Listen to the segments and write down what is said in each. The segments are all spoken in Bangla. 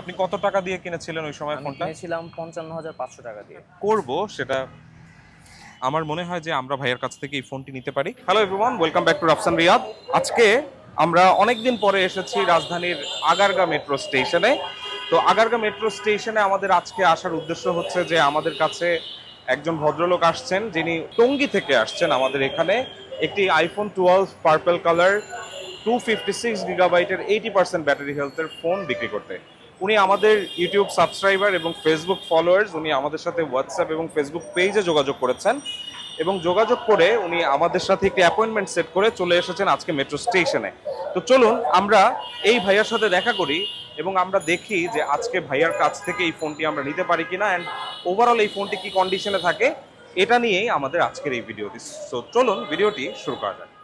আপনি কত টাকা দিয়ে কিনেছিলেন ওই সময় ফোনটা? কিনেছিলাম পঞ্চান্ন হাজার পাঁচশো টাকা দিয়ে। করব সেটা আমার মনে হয় যে আমরা ভাইয়ের কাছ থেকে এই ফোনটি নিতে পারি। Hello everyone welcome back to Rafsan Riyad আজকে আমরা অনেকদিন পরে এসেছি রাজধানীর আগারগা মেট্রো স্টেশনে তো আগারগা মেট্রো স্টেশনে আমাদের আজকে আসার উদ্দেশ্য হচ্ছে যে আমাদের কাছে একজন ভদ্রলোক আসছেন যিনি টঙ্গী থেকে আসছেন আমাদের এখানে। একটি iPhone twelve purple colour two fifty six গিগাবাইটের eighty percent battery হেলথের ফোন বিক্রি করতে। উনি আমাদের ইউটিউব সাবস্ক্রাইবার এবং ফেসবুক ফলোয়ার্স উনি আমাদের সাথে হোয়াটসঅ্যাপ এবং ফেসবুক পেজে যোগাযোগ করেছেন এবং যোগাযোগ করে উনি আমাদের সাথে একটি অ্যাপয়েন্টমেন্ট সেট করে চলে এসেছেন আজকে মেট্রো স্টেশনে তো চলুন, আমরা এই ভাইয়ার সাথে দেখা করি এবং আমরা দেখি যে আজকে ভাইয়ার কাছ থেকে এই ফোনটি আমরা নিতে পারি কিনা অ্যান্ড ওভারঅল এই ফোনটি কি কন্ডিশনে থাকে, এটা নিয়েই আমাদের আজকের এই ভিডিওটি সো চলুন ভিডিওটি শুরু করা যাক।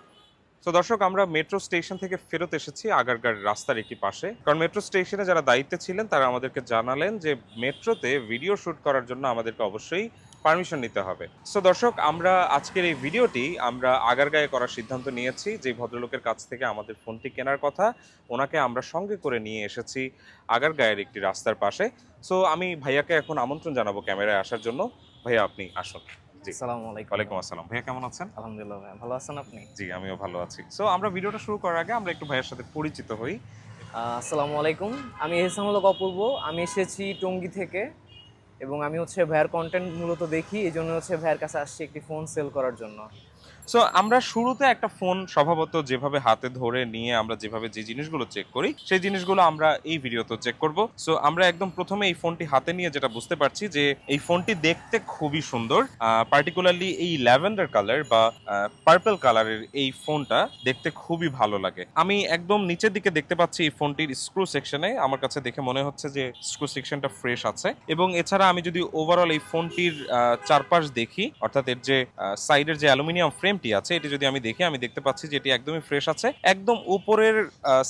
তো দর্শক, আমরা মেট্রো স্টেশন থেকে ফেরত এসেছি, আগারগার রাস্তার একটি পাশে। কারণ মেট্রো স্টেশনে যারা দায়িত্বে ছিলেন, তারা আমাদেরকে জানালেন যে মেট্রোতে ভিডিও শুট করার জন্য আমাদেরকে অবশ্যই পারমিশন নিতে হবে। সো দর্শক, আমরা আজকের এই ভিডিওটি আমরা আগারগাঁয়ে করার সিদ্ধান্ত নিয়েছি। যে ভদ্রলোকের কাছ থেকে আমাদের ফোনটি কেনার কথা, ওনাকে আমরা সঙ্গে করে নিয়ে এসেছি আগারগাঁয়ের একটি রাস্তার পাশে। সো আমি ভাইয়াকে এখন আমন্ত্রণ জানাব ক্যামেরায় আসার জন্য। ভাইয়া, আপনি আসুন। আসসালামু আলাইকুম। ওয়ালাইকুম আসসালাম। ভাইয়া কেমন আছেন? আলহামদুলিল্লাহ ভালো আছেন আপনি? জি আমিও ভালো আছি। সো আমরা ভিডিওটা শুরু করার আগে আমরা একটু ভাইয়ের সাথে পরিচিত হই। আসসালামু আলাইকুম। আমি এহসানুল্লাহ অপূর্ব। আমি এসেছি টঙ্গী থেকে এবং আমি হচ্ছে ভাইয়ার কন্টেন্ট মূলত দেখি এই জন্য হচ্ছে ভাইয়ার কাছে আসছি একটি ফোন সেল করার জন্য। সো আমরা শুরুতে একটা ফোন স্বভাবত যেভাবে হাতে ধরে নিয়ে আমরা যেভাবে যে জিনিসগুলো চেক করি, সেই জিনিসগুলো আমরা এই ভিডিওতে চেক করব। সো আমরা একদম প্রথমে এই ফোনটি হাতে নিয়ে যেটা বুঝতে পারছি যে এই ফোনটি দেখতে খুবই সুন্দর। পার্টিকুলারলি এই ল্যাভেন্ডার কালার বা পার্পল কালারের এই ফোনটা দেখতে খুবই ভালো লাগে। আমি একদম নিচের দিকে দেখতে পাচ্ছি এই ফোনটির স্ক্রু সেকশনে আমার কাছে দেখে মনে হচ্ছে যে স্ক্রু সেকশনটা ফ্রেশ আছে। এবং এছাড়া আমি যদি ওভারঅল এই ফোনটির চারপাশ দেখি, অর্থাৎ এর যে সাইডের যে অ্যালুমিনিয়াম ফ্রেমটি আছে, এটি যদি আমি দেখি, আমি দেখতে পাচ্ছি যে এটি একদমই ফ্রেশ আছে। একদম উপরের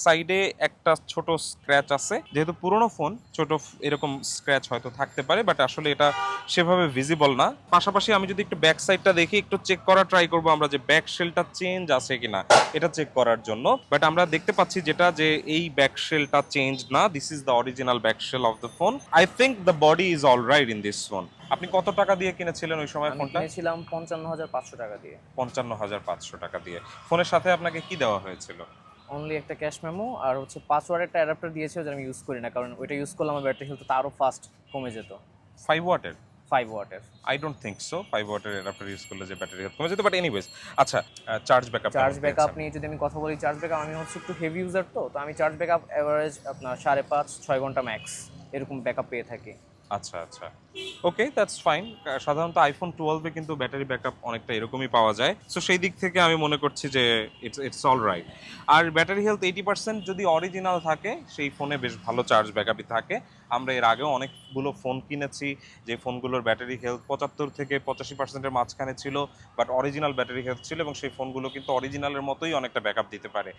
সাইডে একটা ছোট স্ক্র্যাচ আছে। যেহেতু পুরনো ফোন ছোট এরকম স্ক্র্যাচ হয়তো থাকতে পারে বাট আসলে এটা সেভাবে ভিজিবল না। পাশাপাশি আমি যদি একটু ব্যাক সাইডটা দেখি, একটু চেক করা ট্রাই করব আমরা যে ব্যাক শেলটা চেঞ্জ আছে কিনা। এটা চেক করার জন্য। বাট আমরা দেখতে পাচ্ছি যেটা যে এই ব্যাক শেলটা চেঞ্জ না। This is the original back shell of the phone I think the body is all right in this phone আপনি কত টাকা দিয়ে কিনেছিলেন ওই সময় আমি ফোনটা? কিনেছিলাম পঞ্চান্ন হাজার পাঁচশো টাকা দিয়ে। পঞ্চান্ন হাজার পাঁচশো টাকা দিয়ে। ফোনের সাথে আপনাকে কি দেওয়া হয়েছিল? অনলি একটা ক্যাশ মেমো আর হচ্ছে পাসওয়ার্ড একটা অ্যাডাপ্টার দিয়েছে যেটা আমি ইউজ করি না কারণ ওইটা ইউজ করলে আমার ব্যাটারি হেলথ আরও ফাস্ট কমে যেত। ফাইভ ওয়াটের ফাইভ ওয়াটের I don't think so five ওয়াটের অ্যাডাপ্টার ইউজ করলে যে ব্যাটারি হেলথ কমে যেত বাট এনিওয়েজ আচ্ছা চার্জ ব্যাকআপ চার্জ ব্যাকআপ নিয়ে যদি আমি কথা বলি চার্জ ব্যাকআপ আমি হচ্ছে একটু হেভি ইউজার তো তো আমি চার্জ ব্যাকআপ অ্যাভারেজ আপনার সাড়ে পাঁচ ছয় ঘণ্টা ম্যাক্স এরকম ব্যাকআপ পেয়ে থাকি। আচ্ছা আচ্ছা। ওকে দ্যাটস ফাইন সাধারণত আইফোন টুয়েলভে কিন্তু ব্যাটারি ব্যাকআপ অনেকটা এরকমই পাওয়া যায়। সো সেই দিক থেকে আমি মনে করছি যে ইটস ইটস অল রাইট আর ব্যাটারি হেলথ এইটি পার্সেন্ট যদি অরিজিনাল থাকে, সেই ফোনে বেশ ভালো চার্জ ব্যাকআপই থাকে। আমরা এর আগেও অনেকগুলো ফোন কিনেছি, যে ফোনগুলোর ব্যাটারি হেলথ পঁচাত্তর থেকে পঁচাশি পার্সেন্টের মাঝখানে ছিল বাট অরিজিনাল ব্যাটারি হেলথ ছিল এবং সেই ফোনগুলো কিন্তু অরিজিনালের মতোই অনেকটা ব্যাকআপ দিতে পারে।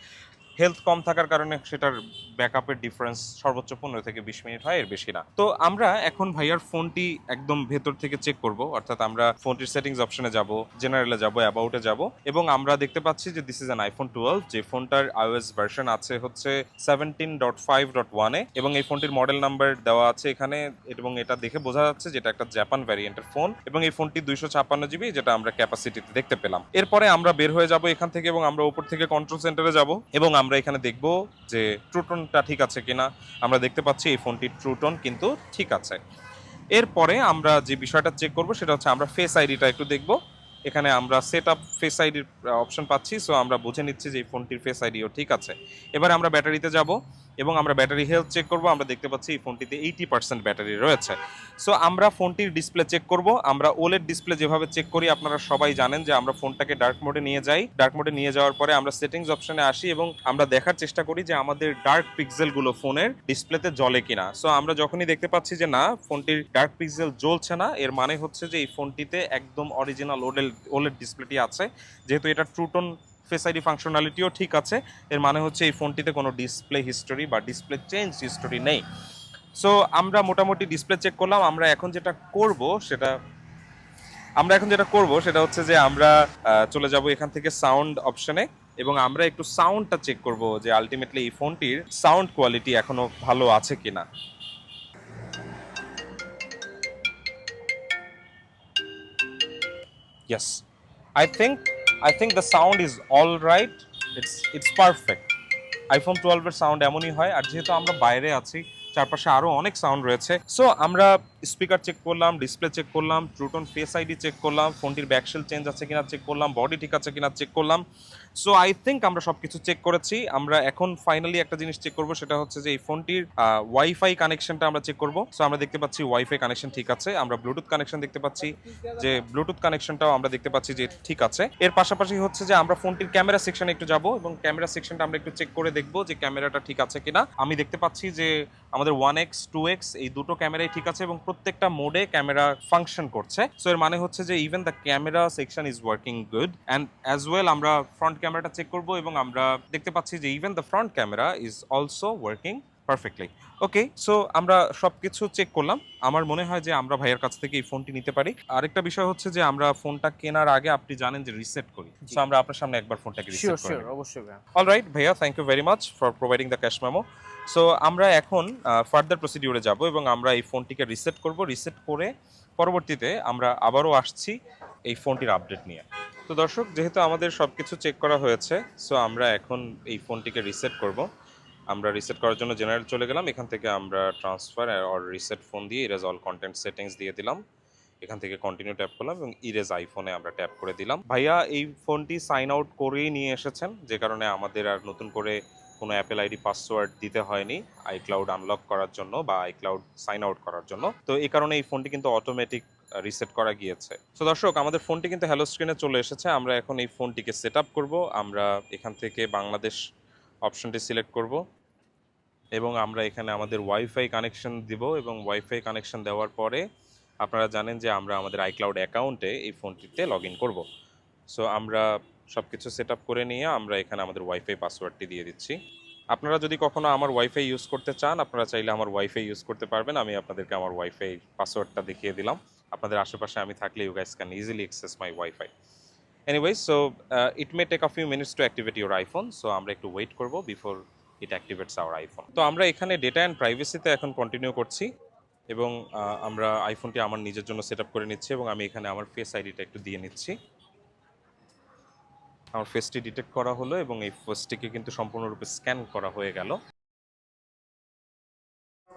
হেলথ কম থাকার কারণে সেটার ব্যাকআপের ডিফারেন্স সর্বোচ্চ পনেরো থেকে বিশ মিনিট হয়, এর বেশি না। তো আমরা এখন ভাইয়ার ফোনটি একদম ভেতর থেকে চেক করব, অর্থাৎ আমরা ফোনটির সেটিংস অপশনে যাব জেনারেলে যাব অ্যাবাউটে যাব, এবং আমরা দেখতে পাচ্ছি যে this is an iPhone twelve যে ফোনটার আইওএস ভার্সন আছে হচ্ছে সেভেন্টিন ডট ফাইভ ডট ওয়ানে এবং এই ফোনটির মডেল নাম্বার দেওয়া আছে এখানে, এবং এটা দেখে বোঝা যাচ্ছে যেটা একটা জাপান ভ্যারিয়েন্টের ফোন এবং এই ফোনটি দুইশো ছাপ্পান্ন জিবি যেটা আমরা ক্যাপাসিটিতে দেখতে পেলাম। এরপরে আমরা বের হয়ে যাব এখান থেকে এবং আমরা উপর থেকে কন্ট্রোল সেন্টারে যাব, এবং আমরা এখানে দেখব যে ট্রুটনটা ঠিক আছে কিনা। আমরা দেখতে পাচ্ছি এই ফোনটির ট্রুটন কিন্তু ঠিক আছে। এরপরে আমরা যে বিষয়টা চেক করব, সেটা হচ্ছে আমরা ফেস আইডিটা একটু দেখব। এখানে আমরা সেট আপ ফেস আইডির অপশন পাচ্ছি সো আমরা বুঝে নিচ্ছি যে এই ফোনটির ফেস আইডিও ঠিক আছে। এবার আমরা ব্যাটারিতে যাব। এবং আমরা ব্যাটারি হেলথ চেক করব। আমরা দেখতে পাচ্ছি এই ফোনটিতে এইটি পার্সেন্ট ব্যাটারি রয়েছে। সো আমরা ফোনটির ডিসপ্লে চেক করব। আমরা ওলেড ডিসপ্লে যেভাবে চেক করি, আপনারা সবাই জানেন যে আমরা ফোনটাকে ডার্ক মোডে নিয়ে যাই। ডার্ক মোডে নিয়ে যাওয়ার পরে আমরা সেটিংস অপশনে আসি এবং আমরা দেখার চেষ্টা করি যে আমাদের ডার্ক পিক্সেলগুলো ফোনের ডিসপ্লেতে জ্বলে কিনা। সো আমরা যখনই দেখতে পাচ্ছি যে না, ফোনটির ডার্ক পিক্সেল জ্বলছে না, এর মানে হচ্ছে যে এই ফোনটিতে একদম অরিজিনাল ওলেড ওলেড ডিসপ্লেটি আছে। যেহেতু এটা ট্রুটন ফেস আইডি ফাংশনালিটিও ঠিক আছে। এর মানে হচ্ছে এই ফোনটিতে কোনো ডিসপ্লে হিস্টোরি বা ডিসপ্লে চেঞ্জ হিস্টোরি নেই। সো আমরা মোটামুটি ডিসপ্লে চেক করলাম। আমরা এখন যেটা করব সেটা, আমরা এখন যেটা করব সেটা হচ্ছে যে আমরা চলে যাব এখান থেকে সাউন্ড অপশনে এবং আমরা একটু সাউন্ডটা চেক করব যে আলটিমেটলি এই ফোনটির সাউন্ড কোয়ালিটি এখনও ভালো আছে কি না yes I think I think the sound is all right. It's it's perfect. IPhone টুয়েলভের সাউন্ড এমনই হয় আর যেহেতু আমরা বাইরে আছি, চারপাশে আরও অনেক সাউন্ড রয়েছে সো আমরা স্পিকার চেক করলাম ডিসপ্লে চেক করলাম true tone face ID check করলাম ফোনটির ব্যাকশেল চেঞ্জ আছে কিনা চেক করলাম বডি ঠিক আছে কিনা চেক করলাম। সো আই থিঙ্ক আমরা সবকিছু চেক করেছি। আমরা এখন ফাইনালি একটা জিনিস চেক করব, সেটা হচ্ছে যে এই ফোনটির ওয়াইফাই কানেকশনটা আমরা চেক করব। সো আমরা দেখতে পাচ্ছি ওয়াইফাই কানেকশন ঠিক আছে। আমরা ব্লুটুথ কানেকশন দেখতে পাচ্ছি যে ব্লুটুথ কানেকশনটাও আমরা দেখতে পাচ্ছি যে ঠিক আছে। এর পাশাপাশি হচ্ছে যে আমরা ফোনটির ক্যামেরা সেকশনে একটু যাব এবং ক্যামেরা সেকশনটা আমরা একটু চেক করে দেখব যে ক্যামেরাটা ঠিক আছে কিনা। আমি দেখতে পাচ্ছি যে আমাদের ওয়ান এক্স টু এক্স এই দুটো ক্যামেরাই ঠিক আছে এবং প্রত্যেকটা মোডে ক্যামেরা ফাংশন করছে। সো এর মানে হচ্ছে যে even the camera section is working good and as well আমরা ফ্রন্ট ক্যামেরাটা চেক করব এবং আমরা দেখতে পাচ্ছি যে even the front camera is also working perfectly okay so আমরা সবকিছু চেক করলাম। আমার মনে হয় যে আমরা ভাইয়ের কাছ থেকে এই ফোনটি নিতে পারি। আরেকটা বিষয় হচ্ছে যে আমরা ফোনটা কেনার আগে আপনি জানেন যে রিসেট করি। সো আমরা আপনার সামনে একবার ফোনটাকে রিসেট করে অবশ্যই ভাইয়া। অল রাইট ভাইয়া thank you very much for providing the cash memo so আমরা এখন ফার্দার প্রসিডিউরে যাব এবং আমরা এই ফোনটিকে রিসেট করব। রিসেট করে পরবর্তীতে আমরা আবারও আসছি এই ফোনটির আপডেট নিয়ে। তো দর্শক যেহেতু আমাদের সব কিছু চেক করা হয়েছে সো আমরা এখন এই ফোনটিকে রিসেট করব। আমরা রিসেট করার জন্য জেনারেল চলে গেলাম। এখান থেকে আমরা ট্রান্সফার অর রিসেট ফোন দিয়ে ইরেজ অল কন্টেন্ট সেটিংস দিয়ে দিলাম। এখান থেকে কন্টিনিউ ট্যাপ করলাম এবং ইরেজ আইফোনে আমরা ট্যাপ করে দিলাম। ভাইয়া, এই ফোনটি সাইন আউট করেই নিয়ে এসেছেন, যে কারণে আমাদের আর নতুন করে কোনো অ্যাপেল আইডি পাসওয়ার্ড দিতে হয়নি আইক্লাউড আনলক করার জন্য বা আইক্লাউড সাইন আউট করার জন্য। তো এই কারণে এই ফোনটি কিন্তু অটোমেটিক রিসেট করা গিয়েছে। তো দর্শক, আমাদের ফোনটি কিন্তু হ্যালো স্ক্রিনে চলে এসেছে। আমরা এখন এই ফোনটিকে সেট আপ করব। আমরা এখান থেকে বাংলাদেশ অপশনটি সিলেক্ট করব এবং আমরা এখানে আমাদের ওয়াইফাই কানেকশন দিব এবং ওয়াইফাই কানেকশন দেওয়ার পরে আপনারা জানেন যে আমরা আমাদের আইক্লাউড অ্যাকাউন্টে এই ফোনটিতে লগ ইন করব। সো আমরা সব কিছু সেট করে নিয়ে আমরা এখানে আমাদের ওয়াইফাই পাসওয়ার্ডটি দিয়ে দিচ্ছি। আপনারা যদি কখনো আমার ওয়াইফাই ইউজ করতে চান, আপনারা চাইলে আমার ওয়াইফাই ইউজ করতে পারবেন। আমি আপনাদেরকে আমার ওয়াইফাই পাসওয়ার্ডটা দেখিয়ে দিলাম। আপনাদের আশেপাশে আমি থাকলে you guys can easily access my wifi anyways so it may take a few minutes to activate your iPhone so আমরা একটু ওয়েট করব before it activates our iPhone তো আমরা এখানে ডেটা অ্যান্ড প্রাইভেসিতে এখন কন্টিনিউ করছি, এবং আমরা আইফোনটি আমার নিজের জন্য সেট করে নিচ্ছি, এবং আমি এখানে আমার ফেস আইডিটা একটু দিয়ে নিচ্ছি। আমার ফেসটি ডিটেক্ট করা হলো, এবং এই ফেসটিকে কিন্তু সম্পূর্ণরূপে স্ক্যান করা হয়ে গেল।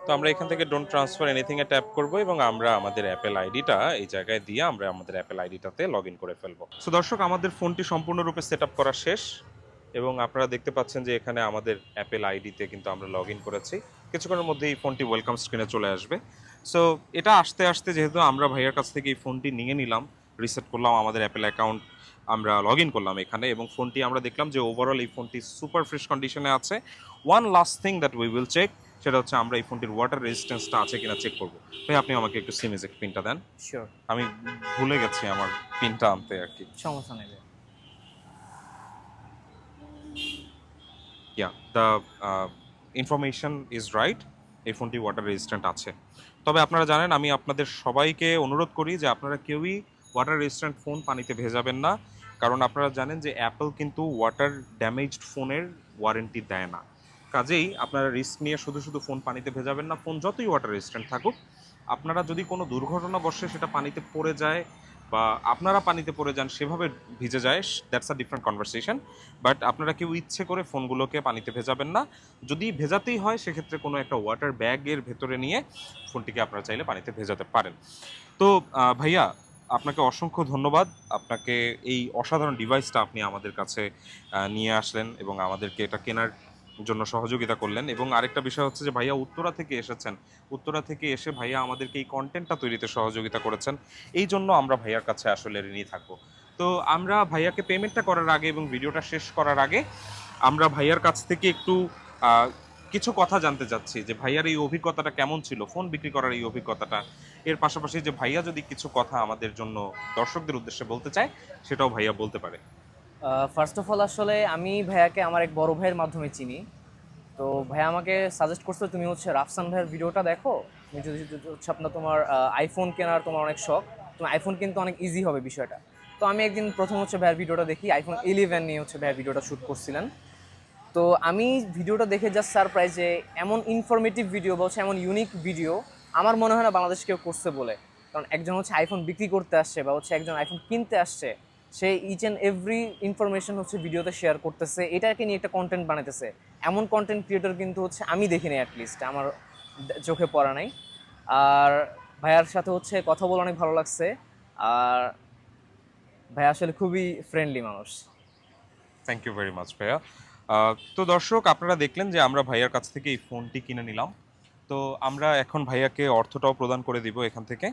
তো আমরা এখান থেকে ডোন্ট ট্রান্সফার এনিথিং এ ট্যাপ করব এবং আমরা আমাদের অ্যাপেল আইডিটা এই জায়গায় দিয়ে আমরা আমাদের অ্যাপেল আইডিটাতে লগ ইন করে ফেলব। সো দর্শক, আমাদের ফোনটি সম্পূর্ণরূপে সেট আপ করা শেষ এবং আপনারা দেখতে পাচ্ছেন যে এখানে আমাদের অ্যাপেল আইডিতে কিন্তু আমরা লগ ইন করেছি। কিছুক্ষণের মধ্যে এই ফোনটি ওয়েলকাম স্ক্রিনে চলে আসবে। সো এটা আসতে আসতে যেহেতু আমরা ভাইয়ার কাছ থেকে এই ফোনটি নিয়ে নিলাম রিসেট করলাম আমাদের অ্যাপেল অ্যাকাউন্ট আমরা লগ ইন করলাম এখানে এবং ফোনটি আমরা দেখলাম যে ওভারঅল এই ফোনটি সুপার ফ্রেশ কন্ডিশনে আছে। One last thing that we will check সেটা হচ্ছে আমরা এই ফোনটির ওয়াটার রেজিস্ট্যান্সটা আছে কিনা চেক করব। ভাই আপনি আমাকে একটু সিমেজেক পিনটা দেন। শিওর আমি ভুলে গেছি আমার পিনটা আনতে আর কি। সমস্যা নেই। Yeah the information is right এই ফোনটি ওয়াটার রেজিস্ট্যান্ট আছে। তবে আপনারা জানেন আমি আপনাদের সবাইকে অনুরোধ করি যে আপনারা কেউই ওয়াটার রেজিস্ট্যান্ট ফোন পানিতে ভেজাবেন না। কারণ আপনারা জানেন যে অ্যাপল কিন্তু ওয়াটার ড্যামেজড ফোনের ওয়ারেন্টি দেয় না। কাজেই আপনারা রিস্ক নিয়ে শুধু শুধু ফোন পানিতে ভেজাবেন না, ফোন যতই ওয়াটার রেজিস্ট্যান্ট থাকুক, আপনারা যদি কোনো দুর্ঘটনা বসে সেটা পানিতে পড়ে যায় বা আপনারা পানিতে পড়ে যান, সেভাবে ভিজে যায় that's a different conversation but আপনারা কেউ ইচ্ছে করে ফোনগুলোকে পানিতে ভেজাবেন না। যদি ভেজাতেই হয়, সেক্ষেত্রে কোনো একটা ওয়াটার ব্যাগের ভেতরে নিয়ে ফোনটিকে আপনারা চাইলে পানিতে ভেজাতে পারেন। তো ভাইয়া, আপনাকে অসংখ্য ধন্যবাদ। আপনাকে এই অসাধারণ ডিভাইসটা আপনি আমাদের কাছে নিয়ে আসলেন এবং আমাদেরকে এটা কেনার জন্য সহযোগিতা করলেন এবং আরেকটা বিষয় হচ্ছে যে ভাইয়া উত্তরা থেকে এসেছেন। উত্তরা থেকে এসে ভাইয়া আমাদেরকে এই কন্টেন্টটা তৈরিতে সহযোগিতা করেছেন। এই জন্য আমরা ভাইয়ার কাছে আসলে ঋণী থাকব। তো আমরা ভাইয়াকে পেমেন্টটা করার আগে এবং ভিডিওটা শেষ করার আগে আমরা ভাইয়ার কাছ থেকে একটু কিছু কথা জানতে চাচ্ছি যে ভাইয়ার এই অভিজ্ঞতাটা কেমন ছিল ফোন বিক্রি করার এই অভিজ্ঞতাটা। এর পাশাপাশি যে ভাইয়া যদি কিছু কথা আমাদের জন্য দর্শকদের উদ্দেশ্যে বলতে চায়, সেটাও ভাইয়া বলতে পারে। ফার্স্ট অফ অল আসলে আমি ভাইয়াকে আমার এক বড় ভাইয়ের মাধ্যমে চিনি। তো ভাইয়া আমাকে সাজেস্ট করছে তুমি হচ্ছে রাফসান ভাইয়ের ভিডিওটা দেখো। তুমি যদি হচ্ছে আপনার তোমার আইফোন কেনার তোমার অনেক শখ তুমি আইফোন কিন্তু অনেক ইজি হবে বিষয়টা। তো আমি একদিন প্রথম হচ্ছে ভাইয়ের ভিডিওটা দেখি আইফোন ইলেভেন নিয়ে হচ্ছে ভাইয়ের ভিডিওটা শ্যুট করছিলেন। তো আমি ভিডিওটা দেখে জাস্ট সারপ্রাইজ যে এমন ইনফরমেটিভ ভিডিও বা হচ্ছে এমন ইউনিক ভিডিও আমার মনে হয় না বাংলাদেশ কেউ করছে বলে। কারণ একজন হচ্ছে আইফোন বিক্রি করতে আসছে বা হচ্ছে একজন আইফোন কিনতে আসছে সে ইচ অ্যান্ড এভরি ইনফরমেশন হচ্ছে ভিডিওতে শেয়ার করতেছে, এটাকে নিয়ে একটা কন্টেন্ট বানাইতেছে। এমন কন্টেন্ট ক্রিয়েটর কিন্তু হচ্ছে আমি দেখিনি অ্যাটলিস্ট আমার চোখে পড়া নাই। আর ভাইয়ার সাথে হচ্ছে কথা বলে অনেক ভালো লাগছে। আর ভাইয়া আসলে খুবই ফ্রেন্ডলি মানুষ। থ্যাংক ইউ ভেরি মাচ ভাইয়া। তো দর্শক, আপনারা দেখলেন যে আমরা ভাইয়ার কাছ থেকে এই ফোনটি কিনে নিলাম। তো আমরা এখন ভাইয়াকে অর্থটাও প্রদান করে দিব এখান থেকে।